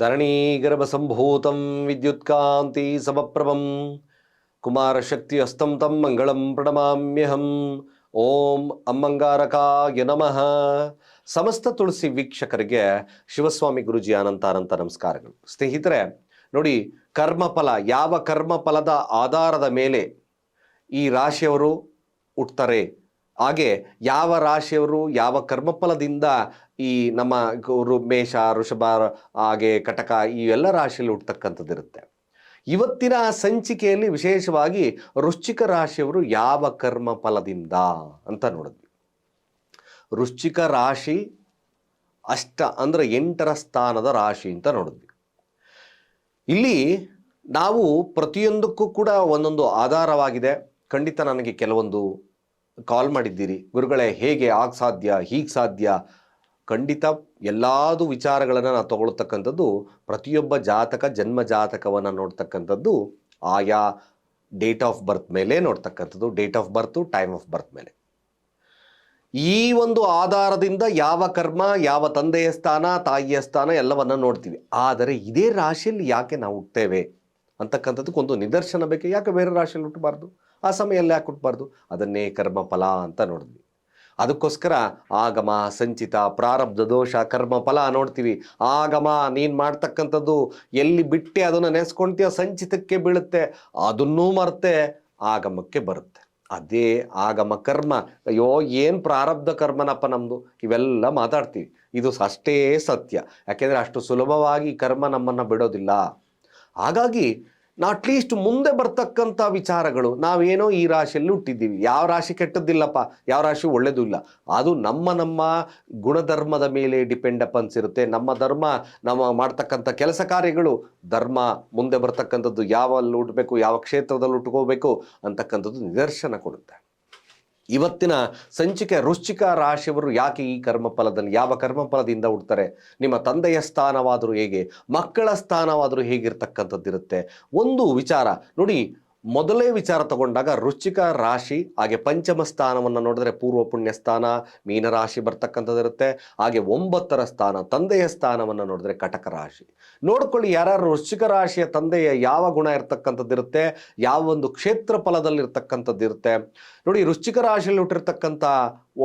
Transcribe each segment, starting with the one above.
ಧರಣೀಗರ್ಭಸಂಭೂತಂ ವಿದ್ಯುತ್ಕಾಂತಿ ಸಮಪ್ರಭಂ. ಕುಮಾರಶಕ್ತಿ ಹಸ್ತಂ ತಂ ಮಂಗಳಂ ಪ್ರಣಮಾಮ್ಯಹಂ. ಓಂ ಅಮ್ಮಂಗಾರಕಾಯ ನಮಃ. ಸಮಸ್ತ ತುಳಸಿ ವೀಕ್ಷಕರಿಗೆ ಶಿವಸ್ವಾಮಿ ಗುರುಜಿ ಅನಂತ ಅನಂತ ನಮಸ್ಕಾರಗಳು. ಸ್ನೇಹಿತರೆ, ನೋಡಿ, ಕರ್ಮಫಲ, ಯಾವ ಕರ್ಮಫಲದ ಆಧಾರದ ಮೇಲೆ ಈ ರಾಶಿಯವರು ಹುಟ್ತಾರೆ ಹಾಗೆ ಯಾವ ರಾಶಿಯವರು ಯಾವ ಕರ್ಮಫಲದಿಂದ ಈ ನಮ್ಮ ಮೇಷ ಋಷಭ ಹಾಗೆ ಕಟಕ ಈ ಎಲ್ಲ ರಾಶಿಯಲ್ಲಿ ಹುಟ್ಟತಕ್ಕಂಥದ್ದಿರುತ್ತೆ ಇವತ್ತಿನ ಸಂಚಿಕೆಯಲ್ಲಿ ವಿಶೇಷವಾಗಿ ವೃಶ್ಚಿಕ ರಾಶಿಯವರು ಯಾವ ಕರ್ಮ ಫಲದಿಂದ ಅಂತ ನೋಡಿದ್ವಿ. ವೃಶ್ಚಿಕ ರಾಶಿ ಅಷ್ಟ ಅಂದ್ರೆ ಎಂಟರ ಸ್ಥಾನದ ರಾಶಿ ಅಂತ ನೋಡಿದ್ವಿ. ಇಲ್ಲಿ ನಾವು ಪ್ರತಿಯೊಂದಕ್ಕೂ ಕೂಡ ಒಂದೊಂದು ಆಧಾರವಾಗಿದೆ. ಖಂಡಿತ ನನಗೆ ಕೆಲವೊಂದು ಕಾಲ್ ಮಾಡಿದ್ದೀರಿ. ಗುರುಗಳೇ, ಹೇಗೆ ಆಗ ಸಾಧ್ಯ, ಹೀಗೆ ಸಾಧ್ಯ? ಖಂಡಿತ ಎಲ್ಲಾದು ವಿಚಾರಗಳನ್ನು ನಾವು ತಗೊಳ್ತಕ್ಕಂಥದ್ದು, ಪ್ರತಿಯೊಬ್ಬ ಜಾತಕ ಜನ್ಮ ಜಾತಕವನ್ನು ನೋಡ್ತಕ್ಕಂಥದ್ದು, ಆಯಾ ಡೇಟ್ ಆಫ್ ಬರ್ತ್ ಮೇಲೆ ನೋಡ್ತಕ್ಕಂಥದ್ದು, date of birth, time of birth ಮೇಲೆ. ಈ ಒಂದು ಆಧಾರದಿಂದ ಯಾವ ಕರ್ಮ, ಯಾವ ತಂದೆಯ ಸ್ಥಾನ, ತಾಯಿಯ ಸ್ಥಾನ ಎಲ್ಲವನ್ನ ನೋಡ್ತೀವಿ. ಆದರೆ ಇದೇ ರಾಶಿಯಲ್ಲಿ ಯಾಕೆ ನಾವು ಹುಟ್ಟೇವೆ? ಅಂತಕ್ಕಂಥದ್ದಕ್ಕೊಂದು ನಿದರ್ಶನ ಬೇಕು? ಯಾಕೆ ಬೇರೆ ರಾಶಿಯಲ್ಲಿ ಹುಟ್ಟಬಾರ್ದು? ಆ ಸಮಯಲ್ಲಿ ಯಾಕೆ ಕೊಟ್ಬಾರ್ದು ಅದನ್ನೇ ಕರ್ಮಫಲ ಅಂತ ನೋಡಿದ್ವಿ. ಅದಕ್ಕೋಸ್ಕರ ಆಗಮ, ಸಂಚಿತ, ಪ್ರಾರಬ್ಧ, ದೋಷ ಕರ್ಮ ಫಲ ನೋಡ್ತೀವಿ. ಆಗಮ, ನೀನು ಮಾಡ್ತಕ್ಕಂಥದ್ದು ಎಲ್ಲಿ ಬಿಟ್ಟೆ ಅದನ್ನು ನೆನೆಸ್ಕೊಳ್ತೀಯ ಸಂಚಿತಕ್ಕೆ ಬೀಳುತ್ತೆ, ಅದನ್ನೂ ಮರೆತೆ ಆಗಮಕ್ಕೆ ಬರುತ್ತೆ. ಅದೇ ಆಗಮ, ಕರ್ಮ. ಅಯ್ಯೋ, ಏನು ಪ್ರಾರಬ್ಧ ಕರ್ಮನಪ್ಪ ನಮ್ಮದು ಇವೆಲ್ಲ ಮಾತಾಡ್ತೀವಿ. ಇದು ಅಷ್ಟೇ ಸತ್ಯ. ಯಾಕೆಂದರೆ ಅಷ್ಟು ಸುಲಭವಾಗಿ ಕರ್ಮ ನಮ್ಮನ್ನು ಬಿಡೋದಿಲ್ಲ. ಹಾಗಾಗಿ ಅಟ್ಲೀಸ್ಟ್ ಮುಂದೆ ಬರ್ತಕ್ಕಂಥ ವಿಚಾರಗಳು. ನಾವೇನೋ ಈ ರಾಶಿಯಲ್ಲಿ ಹುಟ್ಟಿದ್ದೀವಿ. ಯಾವ ರಾಶಿ ಕೆಟ್ಟದ್ದಿಲ್ಲಪ್ಪ? ಯಾವ ರಾಶಿ ಒಳ್ಳೇದು ಇಲ್ಲ. ಅದು ನಮ್ಮ ನಮ್ಮ ಗುಣಧರ್ಮದ ಮೇಲೆ ಡಿಪೆಂಡ್ ಅಪನ್ಸ್ ಇರುತ್ತೆ. ನಮ್ಮ ಧರ್ಮ, ನಮ್ಮ ಮಾಡ್ತಕ್ಕಂಥ ಕೆಲಸ ಕಾರ್ಯಗಳು ಧರ್ಮ, ಮುಂದೆ ಬರ್ತಕ್ಕಂಥದ್ದು ಯಾವಲ್ಲಿ ಹುಟ್ಟಬೇಕು, ಯಾವ ಕ್ಷೇತ್ರದಲ್ಲಿ ಹುಟ್ಕೋಬೇಕು ಅಂತಕ್ಕಂಥದ್ದು ನಿದರ್ಶನ ಕೊಡುತ್ತೆ. ಇವತ್ತಿನ ಸಂಚಿಕೆ ವೃಶ್ಚಿಕ ರಾಶಿಯವರು ಯಾಕೆ ಈ ಕರ್ಮಫಲದಲ್ಲಿ ಯಾವ ಕರ್ಮಫಲದಿಂದ ಹುಡ್ತಾರೆ ನಿಮ್ಮ ತಂದೆಯ ಸ್ಥಾನವಾದರೂ ಹೇಗೆ? ಮಕ್ಕಳ ಸ್ಥಾನವಾದರೂ ಹೇಗಿರ್ತಕ್ಕಂಥದ್ದಿರುತ್ತೆ? ಒಂದು ವಿಚಾರ ನೋಡಿ ಮೊದಲೇ ವಿಚಾರ ತಗೊಂಡಾಗ ರುಚಿಕ ರಾಶಿ, ಹಾಗೆ ಪಂಚಮ ಸ್ಥಾನವನ್ನು ನೋಡಿದ್ರೆ ಪೂರ್ವ ಪುಣ್ಯ ಸ್ಥಾನ ಮೀನರಾಶಿ ಬರ್ತಕ್ಕಂಥದ್ದಿರುತ್ತೆ ಹಾಗೆ ಒಂಬತ್ತರ ಸ್ಥಾನ, ತಂದೆಯ ಸ್ಥಾನವನ್ನು ನೋಡಿದ್ರೆ ಕಟಕ ರಾಶಿ. ನೋಡ್ಕೊಳ್ಳಿ ಯಾರು ರುಚಿಕ ರಾಶಿಯ ತಂದೆಯ ಯಾವ ಗುಣ ಇರ್ತಕ್ಕಂಥದ್ದಿರುತ್ತೆ ಯಾವ ಒಂದು ಕ್ಷೇತ್ರ ಫಲದಲ್ಲಿ ಇರ್ತಕ್ಕಂಥದ್ದಿರುತ್ತೆ ನೋಡಿ ರುಚಿಕ ರಾಶಿಯಲ್ಲಿ ಹುಟ್ಟಿರ್ತಕ್ಕಂಥ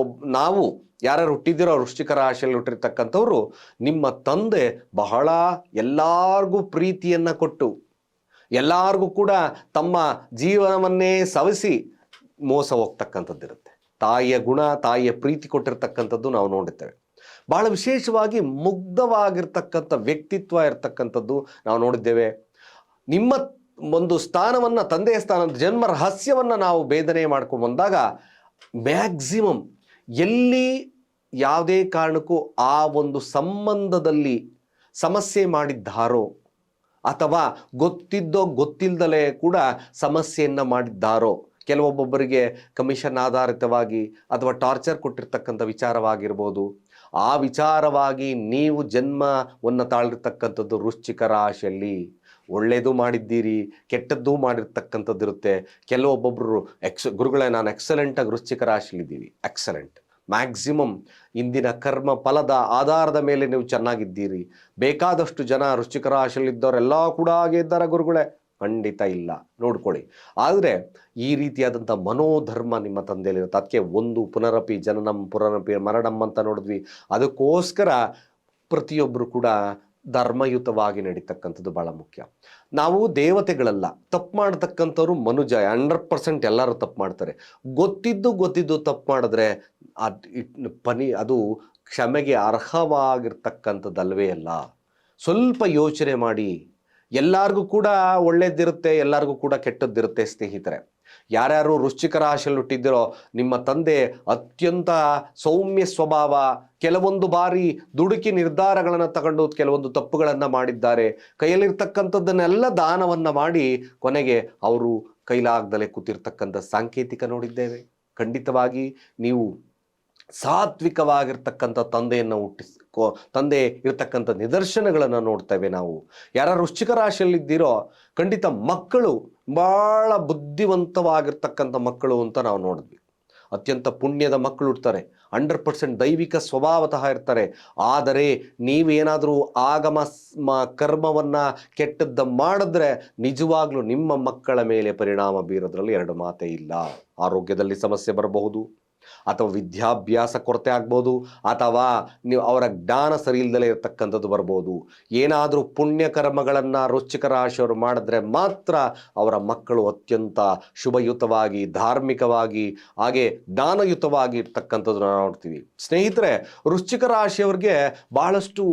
ಒಬ್, ನಾವು ಯಾರ್ಯಾರು ಹುಟ್ಟಿದಿರೋ ವೃಶ್ಚಿಕ ರಾಶಿಯಲ್ಲಿ ಹುಟ್ಟಿರ್ತಕ್ಕಂಥವ್ರು, ನಿಮ್ಮ ತಂದೆ ಬಹಳ ಎಲ್ಲಾರ್ಗೂ ಪ್ರೀತಿಯನ್ನ ಕೊಟ್ಟು ಎಲ್ಲಾರ್ಗೂ ಕೂಡ ತಮ್ಮ ಜೀವನವನ್ನೇ ಸವಿಸಿ ಮೋಸ ಹೋಗ್ತಕ್ಕಂಥದ್ದಿರುತ್ತೆ. ತಾಯಿಯ ಗುಣ, ತಾಯಿಯ ಪ್ರೀತಿ ಕೊಟ್ಟಿರ್ತಕ್ಕಂಥದ್ದು ನಾವು ನೋಡುತ್ತೇವೆ ಬಹಳ ವಿಶೇಷವಾಗಿ ಮುಗ್ಧವಾಗಿರ್ತಕ್ಕಂಥ ವ್ಯಕ್ತಿತ್ವ ಇರ್ತಕ್ಕಂಥದ್ದು ನಾವು ನೋಡಿದ್ದೇವೆ. ನಿಮ್ಮ ಒಂದು ಸ್ಥಾನವನ್ನು, ತಂದೆಯ ಸ್ಥಾನ, ಜನ್ಮ ರಹಸ್ಯವನ್ನು ನಾವು ಭೇದನೆ ಮಾಡ್ಕೊಂಡು ಬಂದಾಗ ಮ್ಯಾಕ್ಸಿಮಮ್ ಎಲ್ಲಿ ಯಾವುದೇ ಕಾರಣಕ್ಕೂ ಆ ಒಂದು ಸಂಬಂಧದಲ್ಲಿ ಸಮಸ್ಯೆ ಮಾಡಿದ್ದಾರೋ ಅಥವಾ ಗೊತ್ತಿದ್ದೋ ಗೊತ್ತಿಲ್ಲದಲೇ ಕೂಡ ಸಮಸ್ಯೆಯನ್ನು ಮಾಡಿದ್ದಾರೋ? ಕೆಲವೊಬ್ಬೊಬ್ಬರಿಗೆ ಕಮಿಷನ್ ಆಧಾರಿತವಾಗಿ ಅಥವಾ ಟಾರ್ಚರ್ ಕೊಟ್ಟಿರ್ತಕ್ಕಂಥ ವಿಚಾರವಾಗಿರ್ಬೋದು. ಆ ವಿಚಾರವಾಗಿ ನೀವು ಜನ್ಮವನ್ನು ತಾಳಿರ್ತಕ್ಕಂಥದ್ದು ವೃಶ್ಚಿಕ ರಾಶಿಯಲ್ಲಿ. ಒಳ್ಳೆಯದು ಮಾಡಿದ್ದೀರಿ, ಕೆಟ್ಟದ್ದು ಮಾಡಿರ್ತಕ್ಕಂಥದ್ದಿರುತ್ತೆ. ಕೆಲವೊಬ್ಬೊಬ್ಬರು ಎಕ್ಸ್, ಗುರುಗಳೇ, ನಾನು ಎಕ್ಸಲೆಂಟಾಗಿ ವೃಶ್ಚಿಕ ರಾಶಿಯಲ್ಲಿದ್ದೀವಿ. ಎಕ್ಸಲೆಂಟ್ ಮ್ಯಾಕ್ಸಿಮಮ್ ಇಂದಿನ ಕರ್ಮ ಫಲದ ಆಧಾರದ ಮೇಲೆ ನೀವು ಚೆನ್ನಾಗಿದ್ದೀರಿ. ಬೇಕಾದಷ್ಟು ಜನ ರುಚಿಕರ ರಾಶಿಯಲ್ಲಿದ್ದವರೆಲ್ಲ ಕೂಡ ಹಾಗೆ ಇದ್ದಾರೆ ಗುರುಗಳೇ. ಖಂಡಿತ ಇಲ್ಲ. ನೋಡ್ಕೊಳ್ಳಿ. ಆದರೆ ಈ ರೀತಿಯಾದಂಥ ಮನೋಧರ್ಮ ನಿಮ್ಮ ತಂದೆಯಲ್ಲಿರುತ್ತೆ. ಅದಕ್ಕೆ ಒಂದು ಪುನರಪಿ, ಜನನಂ, ಪುನರಪಿ, ಮರಣಂ ಅಂತ ನೋಡಿದ್ವಿ. ಅದಕ್ಕೋಸ್ಕರ ಪ್ರತಿಯೊಬ್ಬರು ಕೂಡ ಧರ್ಮಯುತವಾಗಿ ನಡೀತಕ್ಕಂಥದ್ದು ಬಹಳ ಮುಖ್ಯ. ನಾವು ದೇವತೆಗಳಲ್ಲ, ತಪ್ಪು ಮಾಡತಕ್ಕಂಥವ್ರು ಮನುಜ, ಹಂಡ್ರೆಡ್ ಪರ್ಸೆಂಟ್ ಎಲ್ಲರೂ ತಪ್ಪು ಮಾಡ್ತಾರೆ. ಗೊತ್ತಿದ್ದು ಗೊತ್ತಿದ್ದು ತಪ್ಪು ಮಾಡಿದ್ರೆ ಅದು ಪನಿ, ಅದು ಕ್ಷಮೆಗೆ ಅರ್ಹವಾಗಿರ್ತಕ್ಕಂಥದ್ದಲ್ವೇ ಅಲ್ಲ. ಸ್ವಲ್ಪ ಯೋಚನೆ ಮಾಡಿ, ಎಲ್ಲರಿಗೂ ಕೂಡ ಒಳ್ಳೇದಿರುತ್ತೆ, ಎಲ್ಲರಿಗೂ ಕೂಡ ಕೆಟ್ಟದ್ದಿರುತ್ತೆ ಸ್ನೇಹಿತರೆ. ಯಾರ್ಯಾರು ರುಚಿಕರ ರಾಶಿಯಲ್ಲಿ ಹುಟ್ಟಿದ್ದೀರೋ ನಿಮ್ಮ ತಂದೆ ಅತ್ಯಂತ ಸೌಮ್ಯ ಸ್ವಭಾವ, ಕೆಲವೊಂದು ಬಾರಿ ದುಡುಕಿ ನಿರ್ಧಾರಗಳನ್ನು ತಗೊಂಡು ಕೆಲವೊಂದು ತಪ್ಪುಗಳನ್ನು ಮಾಡಿದ್ದಾರೆ. ಕೈಯಲ್ಲಿರ್ತಕ್ಕಂಥದ್ದನ್ನೆಲ್ಲ ದಾನವನ್ನು ಮಾಡಿ ಕೊನೆಗೆ ಅವರು ಕೈಲಾಗದಲ್ಲೇ ಕೂತಿರ್ತಕ್ಕಂಥ ಸಾಂಕೇತಿಕ ನೋಡಿದ್ದೇವೆ. ಖಂಡಿತವಾಗಿ ನೀವು ಸಾತ್ವಿಕವಾಗಿರ್ತಕ್ಕಂಥ ತಂದೆಯನ್ನು ಹುಟ್ಟಿಸ್ ತಂದೆ ಇರತಕ್ಕಂಥ ನಿದರ್ಶನಗಳನ್ನು ನೋಡ್ತೇವೆ ನಾವು. ಯಾರ ವೃಶ್ಚಿಕ ರಾಶಿಯಲ್ಲಿದ್ದೀರೋ ಖಂಡಿತ ಮಕ್ಕಳು ಭಾಳ ಬುದ್ಧಿವಂತವಾಗಿರ್ತಕ್ಕಂಥ ಮಕ್ಕಳು ಅಂತ ನಾವು ನೋಡಿದ್ವಿ. ಅತ್ಯಂತ ಪುಣ್ಯದ ಮಕ್ಕಳು ಇರ್ತಾರೆ. ಹಂಡ್ರೆಡ್ ಪರ್ಸೆಂಟ್ ದೈವಿಕ ಸ್ವಭಾವತಃ ಇರ್ತಾರೆ. ಆದರೆ ನೀವೇನಾದರೂ ಆಗಮ ಕರ್ಮವನ್ನು ಕೆಟ್ಟದ್ದ ಮಾಡಿದ್ರೆ ನಿಜವಾಗ್ಲೂ ನಿಮ್ಮ ಮಕ್ಕಳ ಮೇಲೆ ಪರಿಣಾಮ ಬೀರೋದ್ರಲ್ಲಿ ಎರಡು ಮಾತೇ ಇಲ್ಲ. ಆರೋಗ್ಯದಲ್ಲಿ ಸಮಸ್ಯೆ ಬರಬಹುದು. ಅಥವಾ ವಿದ್ಯಾಭ್ಯಾಸ ಕೊರತೆ ಆಗ್ಬೋದು, ಅಥವಾ ನೀವು ಅವರ ಜ್ಞಾನ ಸರಿ ಇಲ್ದಲೇ ಇರತಕ್ಕಂಥದ್ದು ಬರ್ಬೋದು. ಏನಾದರೂ ಪುಣ್ಯ ರುಚಿಕರ ಆಶೆಯವರು ಮಾಡಿದ್ರೆ ಮಾತ್ರ ಅವರ ಮಕ್ಕಳು ಅತ್ಯಂತ ಶುಭಯುತವಾಗಿ, ಧಾರ್ಮಿಕವಾಗಿ, ಹಾಗೆ ಜ್ಞಾನಯುತವಾಗಿ ಇರ್ತಕ್ಕಂಥದ್ದು ನಾವು ನೋಡ್ತೀವಿ. ಸ್ನೇಹಿತರೆ ರುಚಿಕರ ರಾಶಿಯವರಿಗೆ ಬಹಳಷ್ಟು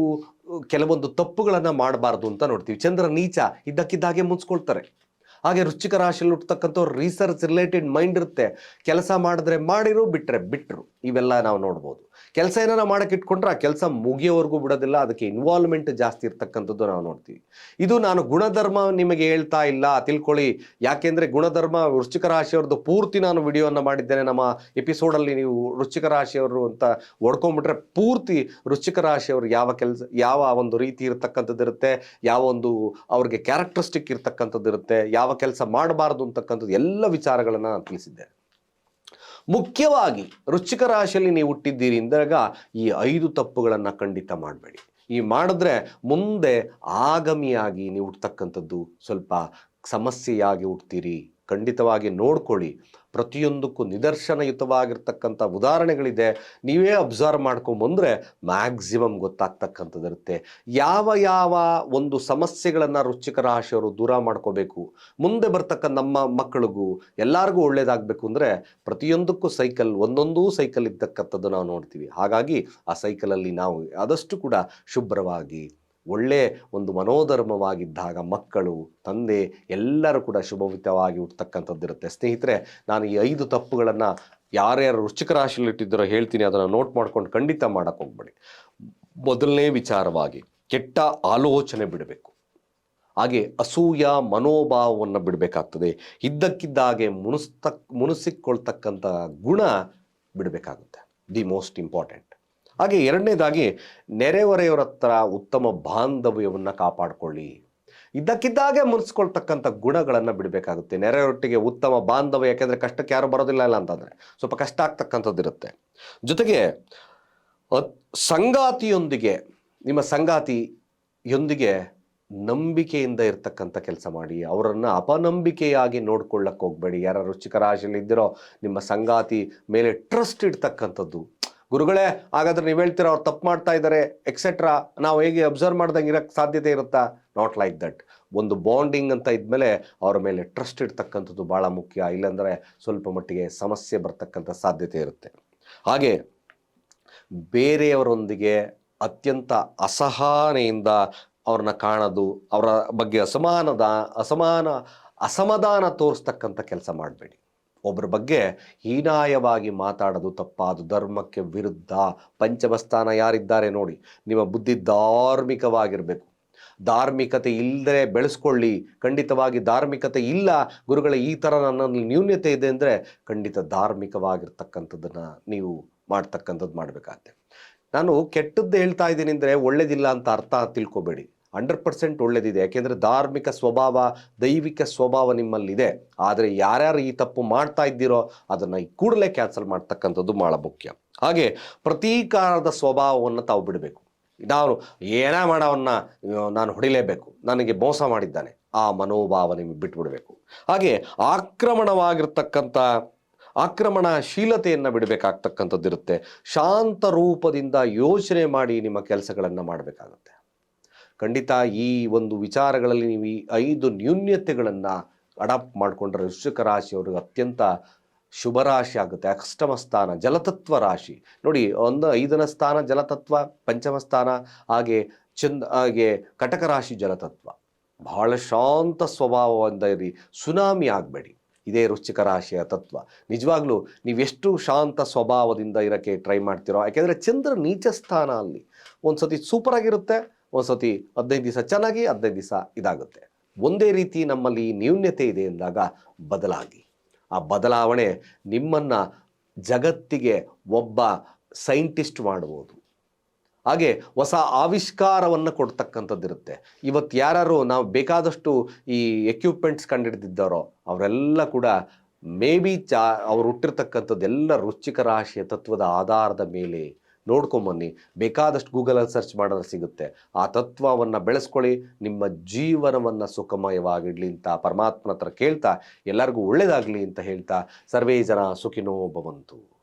ಕೆಲವೊಂದು ತಪ್ಪುಗಳನ್ನು ಮಾಡಬಾರ್ದು ಅಂತ ನೋಡ್ತೀವಿ. ಚಂದ್ರ ನೀಚ, ಇದ್ದಕ್ಕಿದ್ದಾಗೆ ಮುನ್ಸ್ಕೊಳ್ತಾರೆ. ಹಾಗೆ ವೃಶ್ಚಿಕ ರಾಶಿಯಲ್ಲಿ ಹುಟ್ಟತಕ್ಕಂಥವ್ರು ರಿಸರ್ಚ್ ರಿಲೇಟೆಡ್ ಮೈಂಡ್ ಇರುತ್ತೆ. ಕೆಲಸ ಮಾಡಿದ್ರೆ ಮಾಡಿರು ಬಿಟ್ಟರೆ ಬಿಟ್ಟರು ಇವೆಲ್ಲ ನಾವು ನೋಡ್ಬೋದು. ಕೆಲಸ ಏನಾರ ಮಾಡೋಕೆ ಇಟ್ಕೊಂಡ್ರೆ ಆ ಕೆಲಸ ಮುಗಿಯೋವರೆಗೂ ಬಿಡೋದಿಲ್ಲ, ಅದಕ್ಕೆ ಇನ್ವಾಲ್ವ್ಮೆಂಟ್ ಜಾಸ್ತಿ ಇರ್ತಕ್ಕಂಥದ್ದು ನಾವು ನೋಡ್ತೀವಿ. ಇದು ನಾನು ಗುಣಧರ್ಮ ನಿಮಗೆ ಹೇಳ್ತಾ ಇಲ್ಲ, ತಿಳ್ಕೊಳ್ಳಿ. ಯಾಕೆಂದರೆ ಗುಣಧರ್ಮ ವೃಶ್ಚಿಕ ರಾಶಿಯವ್ರದ್ದು ಪೂರ್ತಿ ನಾನು ವಿಡಿಯೋನ ಮಾಡಿದ್ದೇನೆ. ನಮ್ಮ ಎಪಿಸೋಡಲ್ಲಿ ನೀವು ವೃಶ್ಚಿಕ ರಾಶಿಯವರು ಅಂತ ಹೊಡ್ಕೊಂಡ್ಬಿಟ್ರೆ ಪೂರ್ತಿ ವೃಶ್ಚಿಕ ರಾಶಿಯವರು ಯಾವ ಕೆಲಸ, ಯಾವ ಒಂದು ರೀತಿ ಇರತಕ್ಕಂಥದ್ದು ಇರುತ್ತೆ ಯಾವ ಒಂದು ಅವ್ರಿಗೆ ಕ್ಯಾರೆಕ್ಟರಿಸ್ಟಿಕ್ ಇರ್ತಕ್ಕಂಥದ್ದು ಇರುತ್ತೆ ಯಾವ ಕೆಲಸ ಮಾಡಬಾರ್ದು ಅಂತಕ್ಕಂಥದ್ದು ಎಲ್ಲ ವಿಚಾರಗಳನ್ನು ನಾನು ತಿಳಿಸಿದ್ದೇನೆ ಮುಖ್ಯವಾಗಿ ರುಚಿಕ ರಾಶಿಯಲ್ಲಿ ನೀವು ಹುಟ್ಟಿದ್ದೀರಿ ಅಂದಾಗ ಈ ಐದು ತಪ್ಪುಗಳನ್ನು ಖಂಡಿತ ಮಾಡಬೇಡಿ. ಈ ಮಾಡಿದ್ರೆ ಮುಂದೆ ಆಗಮಿಯಾಗಿ ನೀವು ಹುಟ್ಟತಕ್ಕಂಥದ್ದು ಸ್ವಲ್ಪ ಸಮಸ್ಯೆಯಾಗಿ ಹುಡ್ತೀರಿ ಖಂಡಿತವಾಗಿ ನೋಡ್ಕೊಳ್ಳಿ. ಪ್ರತಿಯೊಂದಕ್ಕೂ ನಿದರ್ಶನಯುತವಾಗಿರ್ತಕ್ಕಂಥ ಉದಾಹರಣೆಗಳಿದೆ. ನೀವೇ ಅಬ್ಸರ್ವ್ ಮಾಡ್ಕೊಂಬಂದರೆ ಮ್ಯಾಕ್ಸಿಮಮ್ ಗೊತ್ತಾಗ್ತಕ್ಕಂಥದ್ದಿರುತ್ತೆ. ಯಾವ ಯಾವ ಒಂದು ಸಮಸ್ಯೆಗಳನ್ನು ರುಚಿಕರ ರಾಶಿಯವರು ದೂರ ಮಾಡ್ಕೋಬೇಕು, ಮುಂದೆ ಬರ್ತಕ್ಕ ನಮ್ಮ ಮಕ್ಕಳಿಗೂ ಎಲ್ಲರಿಗೂ ಒಳ್ಳೆಯದಾಗಬೇಕು ಅಂದರೆ ಪ್ರತಿಯೊಂದಕ್ಕೂ ಸೈಕಲ್ ಒಂದೊಂದೂ ಸೈಕಲ್ ಇದ್ದಕ್ಕಂಥದ್ದು ನಾವು ನೋಡ್ತೀವಿ. ಹಾಗಾಗಿ ಆ ಸೈಕಲಲ್ಲಿ ನಾವು ಆದಷ್ಟು ಕೂಡ ಶುಭ್ರವಾಗಿ ಒಳ್ಳೆ ಒಂದು ಮನೋಧರ್ಮವಾಗಿದ್ದಾಗ ಮಕ್ಕಳು, ತಂದೆ ಎಲ್ಲರೂ ಕೂಡ ಶುಭವಿತವಾಗಿ ಹುಟ್ಟತಕ್ಕಂಥದ್ದಿರುತ್ತೆ. ಸ್ನೇಹಿತರೆ, ನಾನು ಈ ಐದು ತಪ್ಪುಗಳನ್ನು ಯಾರ್ಯಾರು ರುಚಿಕ ರಾಶಿಯಲ್ಲಿ ಇಟ್ಟಿದ್ದಾರೋ ಹೇಳ್ತೀನಿ, ಅದನ್ನು ನೋಟ್ ಮಾಡ್ಕೊಂಡು ಖಂಡಿತ ಮಾಡಕ್ಕೆ ಹೋಗ್ಬೇಡಿ. ಮೊದಲನೇ ವಿಚಾರವಾಗಿ, ಕೆಟ್ಟ ಆಲೋಚನೆ ಬಿಡಬೇಕು. ಹಾಗೆ ಅಸೂಯ, ಮನೋಭಾವವನ್ನು ಬಿಡಬೇಕಾಗ್ತದೆ. ಇದ್ದಕ್ಕಿದ್ದಾಗೆ ಮುನಿಸ್ತಕ್ ಮುನಿಸಿಕೊಳ್ತಕ್ಕಂಥ ಗುಣ ಬಿಡಬೇಕಾಗುತ್ತೆ. ದಿ ಮೋಸ್ಟ್ ಇಂಪಾರ್ಟೆಂಟ್ ಹಾಗೆ ಎರಡನೇದಾಗಿ ನೆರೆಹೊರೆಯವರ ಹತ್ರ ಉತ್ತಮ ಬಾಂಧವ್ಯವನ್ನು ಕಾಪಾಡಿಕೊಳ್ಳಿ. ಇದ್ದಕ್ಕಿದ್ದಾಗೆ ಮುನಿಸ್ಕೊಳ್ತಕ್ಕಂಥ ಗುಣಗಳನ್ನು ಬಿಡಬೇಕಾಗುತ್ತೆ. ನೆರೆಯೊಟ್ಟಿಗೆ ಉತ್ತಮ ಬಾಂಧವ್ಯ, ಯಾಕೆಂದರೆ ಕಷ್ಟಕ್ಕೆ ಯಾರು ಬರೋದಿಲ್ಲ ಇಲ್ಲ ಅಂತಂದರೆ. ಸ್ವಲ್ಪ ಕಷ್ಟ ಆಗ್ತಕ್ಕಂಥದ್ದು ಇರುತ್ತೆ. ಜೊತೆಗೆ ಸಂಗಾತಿಯೊಂದಿಗೆ, ನಿಮ್ಮ ಸಂಗಾತಿಯೊಂದಿಗೆ ನಂಬಿಕೆಯಿಂದ ಇರ್ತಕ್ಕಂಥ ಕೆಲಸ ಮಾಡಿ. ಅವರನ್ನು ಅಪನಂಬಿಕೆಯಾಗಿ ನೋಡ್ಕೊಳ್ಳಕ್ಕೆ ಹೋಗಬೇಡಿ. ಯಾರು ರುಚಿಕರಾಶಿಯಲ್ಲಿ ರಾಶಿಯಲ್ಲಿ ಇದ್ದಿರೋ ನಿಮ್ಮ ಸಂಗಾತಿ ಮೇಲೆ ಟ್ರಸ್ಟ್ ಇಡ್ತಕ್ಕಂಥದ್ದು. ಗುರುಗಳೇ, ಹಾಗಾದ್ರೆ ನೀವು ಹೇಳ್ತೀರ ಅವ್ರು ತಪ್ಪು ಮಾಡ್ತಾ ಇದ್ದಾರೆ ಎಕ್ಸೆಟ್ರಾ ನಾವು ಹೇಗೆ ಅಬ್ಸರ್ವ್ ಮಾಡ್ದಂಗೆ ಇರೋಕ್ಕೆ ಸಾಧ್ಯತೆ ಇರುತ್ತಾ? ನಾಟ್ ಲೈಕ್ ದಟ್ ಒಂದು ಬಾಂಡಿಂಗ್ ಅಂತ ಇದ್ಮೇಲೆ ಅವ್ರ ಮೇಲೆ ಟ್ರಸ್ಟ್ ಇಡ್ತಕ್ಕಂಥದ್ದು ಭಾಳ ಮುಖ್ಯ. ಇಲ್ಲಾಂದರೆ ಸ್ವಲ್ಪ ಮಟ್ಟಿಗೆ ಸಮಸ್ಯೆ ಬರ್ತಕ್ಕಂಥ ಸಾಧ್ಯತೆ ಇರುತ್ತೆ. ಹಾಗೆ ಬೇರೆಯವರೊಂದಿಗೆ ಅತ್ಯಂತ ಅಸಹನೆಯಿಂದ ಅವ್ರನ್ನ ಕಾಣೋದು, ಅವರ ಬಗ್ಗೆ ಅಸಮಾನದ, ಅಸಮಾನ, ಅಸಮಾಧಾನ ತೋರಿಸ್ತಕ್ಕಂಥ ಕೆಲಸ ಮಾಡಬೇಡಿ. ಒಬ್ಬರ ಬಗ್ಗೆ ಹೀನಾಯವಾಗಿ ಮಾತಾಡೋದು ತಪ್ಪಾದು ಧರ್ಮಕ್ಕೆ ವಿರುದ್ಧ ಪಂಚಮಸ್ಥಾನ ಯಾರಿದ್ದಾರೆ ನೋಡಿ, ನಿಮ್ಮ ಬುದ್ಧಿ ಧಾರ್ಮಿಕವಾಗಿರಬೇಕು. ಧಾರ್ಮಿಕತೆ ಇಲ್ಲದೆ ಬೆಳೆಸ್ಕೊಳ್ಳಿ. ಖಂಡಿತವಾಗಿ ಧಾರ್ಮಿಕತೆ ಇಲ್ಲ. ಗುರುಗಳ, ಈ ಥರ ನನ್ನಲ್ಲಿ ನ್ಯೂನ್ಯತೆ ಇದೆ ಅಂದರೆ ಖಂಡಿತ ಧಾರ್ಮಿಕವಾಗಿರ್ತಕ್ಕಂಥದ್ದನ್ನು ನೀವು ಮಾಡ್ತಕ್ಕಂಥದ್ದು ಮಾಡಬೇಕಾಗತ್ತೆ. ನಾನು ಕೆಟ್ಟದ್ದು ಹೇಳ್ತಾ ಇದ್ದೀನಿ ಅಂದರೆ ಒಳ್ಳೇದಿಲ್ಲ ಅಂತ ಅರ್ಥ ತಿಳ್ಕೊಬೇಡಿ. ಹಂಡ್ರೆಡ್ ಪರ್ಸೆಂಟ್ ಒಳ್ಳೇದಿದೆ. ಯಾಕೆಂದರೆ ಧಾರ್ಮಿಕ ಸ್ವಭಾವ, ದೈವಿಕ ಸ್ವಭಾವ ನಿಮ್ಮಲ್ಲಿದೆ. ಆದರೆ ಯಾರ್ಯಾರು ಈ ತಪ್ಪು ಮಾಡ್ತಾ ಇದ್ದೀರೋ ಅದನ್ನು ಕೂಡಲೇ ಕ್ಯಾನ್ಸಲ್ ಮಾಡ್ತಕ್ಕಂಥದ್ದು ಭಾಳ ಮುಖ್ಯ. ಹಾಗೆ ಪ್ರತೀಕಾರದ ಸ್ವಭಾವವನ್ನು ತಾವು ಬಿಡಬೇಕು. ನಾನು ಏನೇ ಮಾಡೋವನ್ನ ನಾನು ಹೊಡಿಲೇಬೇಕು. ನನಗೆ ಮೋಸ ಮಾಡಿದ್ದಾನೆ. ಆ ಮನೋಭಾವ ನಿಮಗೆ ಬಿಟ್ಬಿಡಬೇಕು. ಹಾಗೆ ಆಕ್ರಮಣವಾಗಿರ್ತಕ್ಕಂಥ, ಆಕ್ರಮಣಶೀಲತೆಯನ್ನು ಬಿಡಬೇಕಾಗ್ತಕ್ಕಂಥದ್ದಿರುತ್ತೆ. ಶಾಂತ ರೂಪದಿಂದ ಯೋಚನೆ ಮಾಡಿ ನಿಮ್ಮ ಕೆಲಸಗಳನ್ನು ಮಾಡಬೇಕಾಗುತ್ತೆ. ಖಂಡಿತ ಈ ಒಂದು ವಿಚಾರಗಳಲ್ಲಿ ನೀವು ಈ ಐದು ನ್ಯೂನ್ಯತೆಗಳನ್ನು ಅಡಾಪ್ಟ್ ಮಾಡಿಕೊಂಡ್ರೆ ವೃಶ್ಚಿಕ ರಾಶಿಯವ್ರಿಗೆ ಅತ್ಯಂತ ಶುಭ ರಾಶಿ ಆಗುತ್ತೆ. ಅಷ್ಟಮ ಸ್ಥಾನ, ಜಲತತ್ವ ರಾಶಿ. ನೋಡಿ, ಒಂದು ಐದನ ಸ್ಥಾನ ಜಲತತ್ವ, ಪಂಚಮ ಸ್ಥಾನ, ಹಾಗೆ ಚಂದ, ಹಾಗೆ ಕಟಕ ರಾಶಿ ಜಲತತ್ವ. ಬಹಳ ಶಾಂತ ಸ್ವಭಾವದಿಂದ ಇರಿ. ಸುನಾಮಿ ಆಗಬೇಡಿ. ಇದೇ ವೃಶ್ಚಿಕ ರಾಶಿಯ ತತ್ವ. ನಿಜವಾಗ್ಲೂ ನೀವೆಷ್ಟು ಶಾಂತ ಸ್ವಭಾವದಿಂದ ಇರೋಕ್ಕೆ ಟ್ರೈ ಮಾಡ್ತೀರೋ, ಯಾಕೆಂದರೆ ಚಂದ್ರ ನೀಚ ಸ್ಥಾನ ಅಲ್ಲಿ ಒಂದು ಸತಿ ಸೂಪರ್ ಆಗಿರುತ್ತೆ ಒಂದು ಸತಿ ಹದಿನೈದು ದಿವಸ ಚೆನ್ನಾಗಿ ಹದಿನೈದು ದಿವಸ ಇದಾಗುತ್ತೆ. ಒಂದೇ ರೀತಿ ನಮ್ಮಲ್ಲಿ ನ್ಯೂನ್ಯತೆ ಇದೆ ಎಂದಾಗ ಬದಲಾಗಿ. ಆ ಬದಲಾವಣೆ ನಿಮ್ಮನ್ನು ಜಗತ್ತಿಗೆ ಒಬ್ಬ ಸೈಂಟಿಸ್ಟ್ ಮಾಡ್ಬೋದು. ಹಾಗೆ ಹೊಸ ಆವಿಷ್ಕಾರವನ್ನು ಕೊಡ್ತಕ್ಕಂಥದ್ದಿರುತ್ತೆ ಇವತ್ತು ಯಾರು ನಾವು ಬೇಕಾದಷ್ಟು ಈ ಎಕ್ವಿಪ್ಮೆಂಟ್ಸ್ ಕಂಡುಹಿಡಿದಿದ್ದಾರೋ ಅವರೆಲ್ಲ ಕೂಡ ಮೇ ಬಿ ಚಾ ಅವ್ರು ಹುಟ್ಟಿರ್ತಕ್ಕಂಥದ್ದೆಲ್ಲ ರುಚಿಕರಾಶಿಯ ರಾಶಿಯ ತತ್ವದ ಆಧಾರದ ಮೇಲೆ ನೋಡ್ಕೊಂಬನ್ನಿ. ಬೇಕಾದಷ್ಟು ಗೂಗಲಲ್ಲಿ ಸರ್ಚ್ ಮಾಡಿದ್ರೆ ಸಿಗುತ್ತೆ. ಆ ತತ್ವವನ್ನು ಬೆಳೆಸ್ಕೊಳ್ಳಿ. ನಿಮ್ಮ ಜೀವನವನ್ನು ಸುಖಮಯವಾಗಿಡಲಿ ಅಂತ ಪರಮಾತ್ಮನ ಹತ್ರ ಕೇಳ್ತಾ ಎಲ್ಲರಿಗೂ ಒಳ್ಳೆಯದಾಗಲಿ ಅಂತ ಹೇಳ್ತಾ ಸರ್ವೇ ಜನ ಸುಖಿನೋ ಭವಂತು.